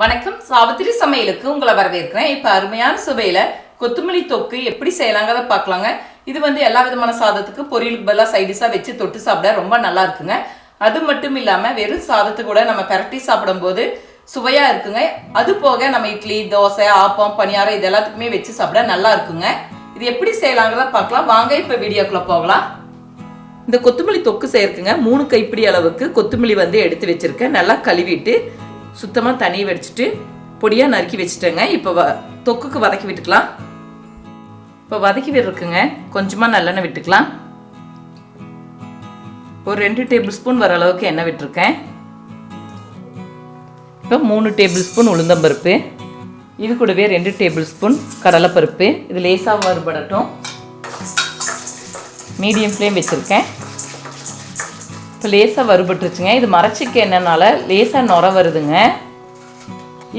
வணக்கம். சாவித்திரி சமையலுக்கு உங்களை வரவேற்கிறேன். இப்போ அருமையான சுவையில் கொத்தமல்லி தொக்கு எப்படி செய்யலாங்கிறத பார்க்கலாங்க. இது வந்து எல்லா விதமான சாதத்துக்கு பொரியலுக்கு பதிலாக சைடிஷாக வச்சு தொட்டு சாப்பிட ரொம்ப நல்லா இருக்குங்க. அது மட்டும் இல்லாமல் வெறும் சாதத்து கூட நம்ம பரட்டி சாப்பிடும்போது சுவையாக இருக்குங்க. அது போக நம்ம இட்லி தோசை ஆப்பம் பணியாரம் இது எல்லாத்துக்குமே வச்சு சாப்பிட நல்லா இருக்குங்க. இது எப்படி செய்யலாங்கிறத பார்க்கலாம். வாங்க இப்போ வீடியோக்குள்ளே போகலாம். இந்த கொத்தமல்லி தொக்கு செய்யறதுங்க மூணு கைப்பிடி அளவுக்கு கொத்தமல்லி வந்து எடுத்து வச்சிருக்கேன். நல்லா கழுவிட்டு சுத்தமாக தண்ணி வடிச்சிட்டு பொடியாக நறுக்கி வச்சுட்டேங்க. இப்போ வ தொக்குக்கு வதக்கி விட்டுக்கலாம். இப்போ வதக்கி விடுறதுக்குங்க. கொஞ்சமாக நல்லெண்ணெய் விட்டுக்கலாம். ஒரு ரெண்டு டேபிள் ஸ்பூன் வர அளவுக்கு எண்ணெய் விட்டுருக்கேன். இப்போ மூணு டேபிள் ஸ்பூன் உளுந்தம்பருப்பு. இது கூடவே ரெண்டு டேபிள் ஸ்பூன் கடலைப்பருப்பு. இது லேசாக வறுபடட்டும். மீடியம் ஃப்ளேம் வச்சுருக்கேன். இப்போ லேசாக வறுபட்டுருச்சுங்க. இது மரச்சிக்க என்னனால லேசாக நுர வருதுங்க.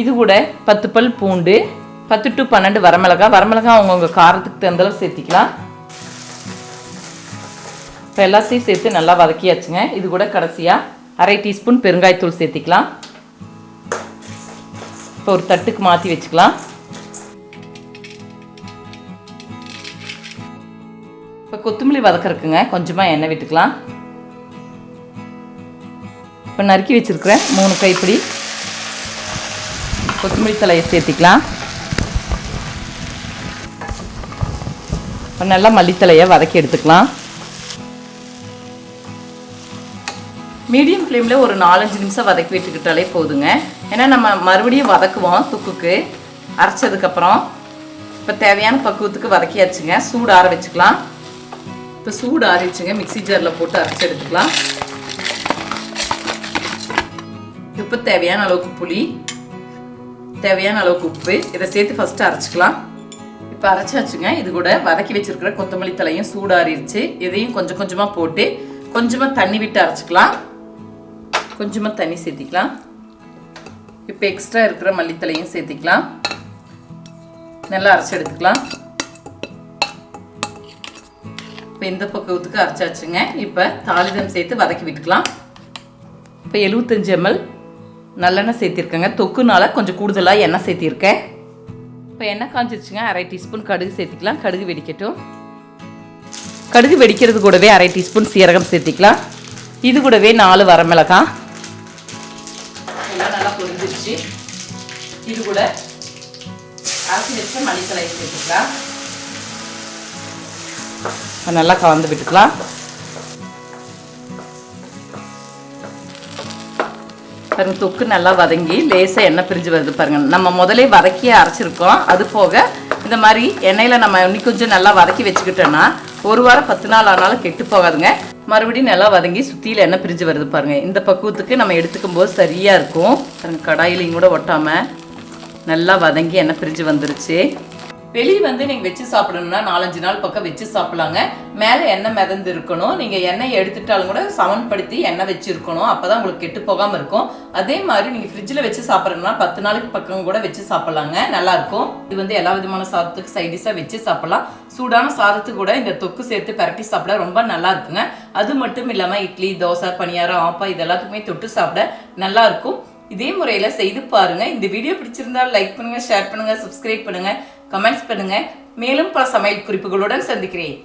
இது கூட பத்து பல் பூண்டு பத்து டு பன்னெண்டு வரமிளகா. வரமிளகா அவங்கவுங்க காரத்துக்கு தகுந்தளவு சேர்த்திக்கலாம். இப்போ எல்லாத்தையும் சேர்த்து நல்லா வதக்கியாச்சுங்க. இது கூட கடைசியாக அரை டீஸ்பூன் பெருங்காயத்தூள் சேர்த்திக்கலாம். இப்போ ஒரு தட்டுக்கு மாற்றி வச்சுக்கலாம். இப்போ கொத்தமல்லி வதக்கறதுக்குங்க. கொஞ்சமாக எண்ணெய் விட்டுக்கலாம். இப்போ நறுக்கி வச்சுருக்கிறேன். மூணு கைப்பிடி. கொத்தமல்லி தலையை சேர்த்திக்கலாம். இப்போ நல்லா மல்லித்தலையை வதக்கி எடுத்துக்கலாம். மீடியம் ஃப்ளேமில் ஒரு நாலஞ்சு நிமிஷம் வதக்கி விட்டுக்கிட்டாலே போதுங்க. ஏன்னா நம்ம மறுபடியும் வதக்குவோம் துக்குக்கு. அரைச்சதுக்கப்புறம் இப்போ தேவையான பக்குவத்துக்கு வதக்கியாச்சுங்க. சூடு ஆற வச்சுக்கலாம். இப்போ சூடு ஆறிச்சுங்க மிக்ஸி ஜாரில் போட்டு அரைச்சி எடுத்துக்கலாம். உப்பு தேவையான அளவுக்கு புளி தேவையான அளவுக்கு உப்பு. இதை சேர்த்து ஃபஸ்ட்டு அரைச்சிக்கலாம். இப்போ அரைச்சாச்சுங்க இது கூட வதக்கி வச்சுருக்கிற கொத்தமல்லி தலையும் சூடாறிடுச்சு. இதையும் கொஞ்சம் கொஞ்சமாக போட்டு கொஞ்சமாக தண்ணி விட்டு அரைச்சிக்கலாம். கொஞ்சமாக தண்ணி சேர்த்திக்கலாம். இப்போ எக்ஸ்ட்ரா இருக்கிற மல்லித்தலையும் சேர்த்திக்கலாம். நல்லா அரைச்சி எடுத்துக்கலாம். இப்போ இந்த பக்குவத்துக்கு அரைச்சாச்சுங்க இப்போ தாளிதம் சேர்த்து வதக்கி விட்டுக்கலாம். இப்போ எழுபத்தஞ்சு எம்எல் நல்லெண்ணெய் சேர்த்திருக்கேங்க. தொக்குனால கொஞ்சம் கூடுதலாக எண்ணெய் சேர்த்திருக்கேன். இப்போ எண்ணெய் காஞ்சிருச்சுங்க. அரை டீஸ்பூன் கடுகு சேர்த்திக்கலாம். கடுகு வெடிக்கட்டும். கடுகு வெடிக்கிறது கூடவே அரை டீஸ்பூன் சீரகம் சேர்த்திக்கலாம். இது கூடவே நாலு வரமிளகாய். எல்லாம் நல்லா பொரிஞ்சிருச்சு. இது கூட அரைச்சி வச்ச மல்லித்தலையை சேர்த்துக்கலாம். நல்லா கலந்து விட்டுக்கலாம். பாருங்க தொக்கு நல்லா வதங்கி லேசாக எண்ணெய் பிரிஞ்சு வருது பாருங்க. நம்ம முதலே வதக்கியே அரைச்சிருக்கோம். அது போக இந்த மாதிரி எண்ணெயில் நம்ம இன்னும் கொஞ்சம் நல்லா வதக்கி வச்சுக்கிட்டோன்னா ஒரு வாரம் பத்து நாள் ஆனாலும் கெட்டு போகாதுங்க. மறுபடியும் நல்லா வதங்கி சுற்றியில் எண்ணெய் பிரிஞ்சு வருது பாருங்க. இந்த பக்குவத்துக்கு நம்ம எடுத்துக்கும் போது சரியாக இருக்கும். பாருங்க கடாயிலையும் கூட ஒட்டாமல் நல்லா வதங்கி எண்ணெய் பிரிஞ்சு வந்துருச்சு. வெளியே வந்து நீங்கள் வச்சு சாப்பிடணும்னா நாலஞ்சு நாள் பக்கம் வச்சு சாப்பிடலாங்க. மேலே எண்ணெய் மிதந்து இருக்கணும். நீங்கள் எண்ணெய் எடுத்துட்டாலும் கூட சமன்படுத்தி எண்ணெய் வச்சுருக்கணும். அப்போ தான் உங்களுக்கு கெட்டு போகாமல் இருக்கும். அதே மாதிரி நீங்கள் ஃப்ரிட்ஜில் வச்சு சாப்பிட்றோம்னா பத்து நாளைக்கு பக்கம் கூட வச்சு சாப்பிட்லாங்க. நல்லாயிருக்கும் இது வந்து எல்லா விதமான சாதத்துக்கு சைடிஷாக வச்சு சாப்பிட்லாம். சூடான சாதத்துக்கு கூட இந்த தொக்கு சேர்த்து பரட்டி சாப்பிட ரொம்ப நல்லா இருக்குங்க. அது மட்டும் இல்லாமல் இட்லி தோசை பணியாரம் ஆப்பா இது எல்லாத்துக்குமே தொட்டு சாப்பிட நல்லா இருக்கும். இதே முறையில் செய்து பாருங்க. இந்த வீடியோ பிடிச்சிருந்தா லைக் பண்ணுங்க ஷேர் பண்ணுங்க சப்ஸ்கிரைப் பண்ணுங்க. கமெண்ட்ஸ் பண்ணுங்க. மேலும் பல சமையல் குறிப்புகளுடன் சந்திக்கிறேன்.